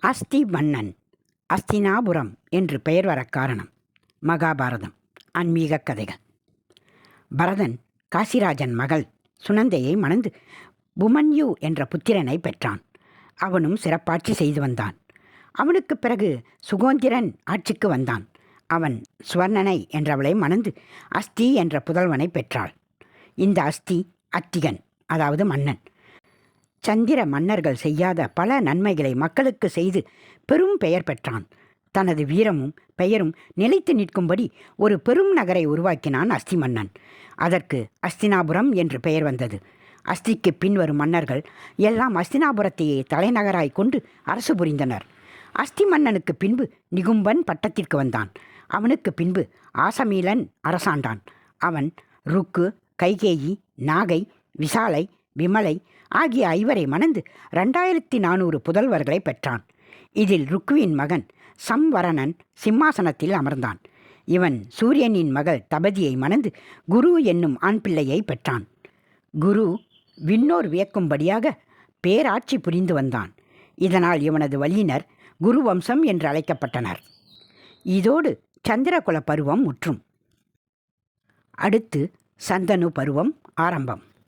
அஸ்தி மன்னன் அஸ்தினாபுரம் என்று பெயர் வரக் காரணம். மகாபாரதம் ஆன்மீக கதைகள். பரதன் காசிராஜன் மகள் சுனந்தையை மணந்து புமன்யு என்ற புத்திரனை பெற்றான். அவனும் சிறப்பாட்சி செய்து வந்தான். அவனுக்கு பிறகு சுகோந்திரன் ஆட்சிக்கு வந்தான். அவன் சுவர்ணனை என்றவளை மணந்து அஸ்தி என்ற புதல்வனை பெற்றாள். இந்த அஸ்தி அத்திகன் அதாவது மன்னன். சந்திர மன்னர்கள் செய்யாத பல நன்மைகளை மக்களுக்கு செய்து பெரும் பெயர் பெற்றான். தனது வீரமும் பெயரும் நிலைத்து நிற்கும்படி ஒரு பெரும் நகரை உருவாக்கினான் அஸ்தி மன்னன் அதற்கு அஸ்தினாபுரம் என்று பெயர் வந்தது. அஸ்திக்கு பின்வரும் மன்னர்கள் எல்லாம் அஸ்தினாபுரத்தையே தலைநகராய் கொண்டு அரசு புரிந்தனர். அஸ்தி மன்னனுக்கு பின்பு நிகும்பன் பட்டத்திற்கு வந்தான். அவனுக்கு பின்பு ஆசமீலன் அரசாண்டான். அவன் ருக்கு கைகேயி நாகை விசாலை விமலை ஆகிய ஐவரை மணந்து ரெண்டாயிரத்தி நானூறு புதல்வர்களை பெற்றான். இதில் ருக்குவின் மகன் சம்வரணன் சிம்மாசனத்தில் அமர்ந்தான். இவன் சூரியனின் மகள் தபதியை மணந்து குரு என்னும் ஆண் பிள்ளையை பெற்றான். குரு விண்ணோர் வியக்கும்படியாக பேராட்சி புரிந்து வந்தான். இதனால் இவனது வழியினர் குரு வம்சம் என்று அழைக்கப்பட்டனர். இதோடு சந்திரகுல பருவம் முற்றும். அடுத்து சந்தனு பருவம் ஆரம்பம்.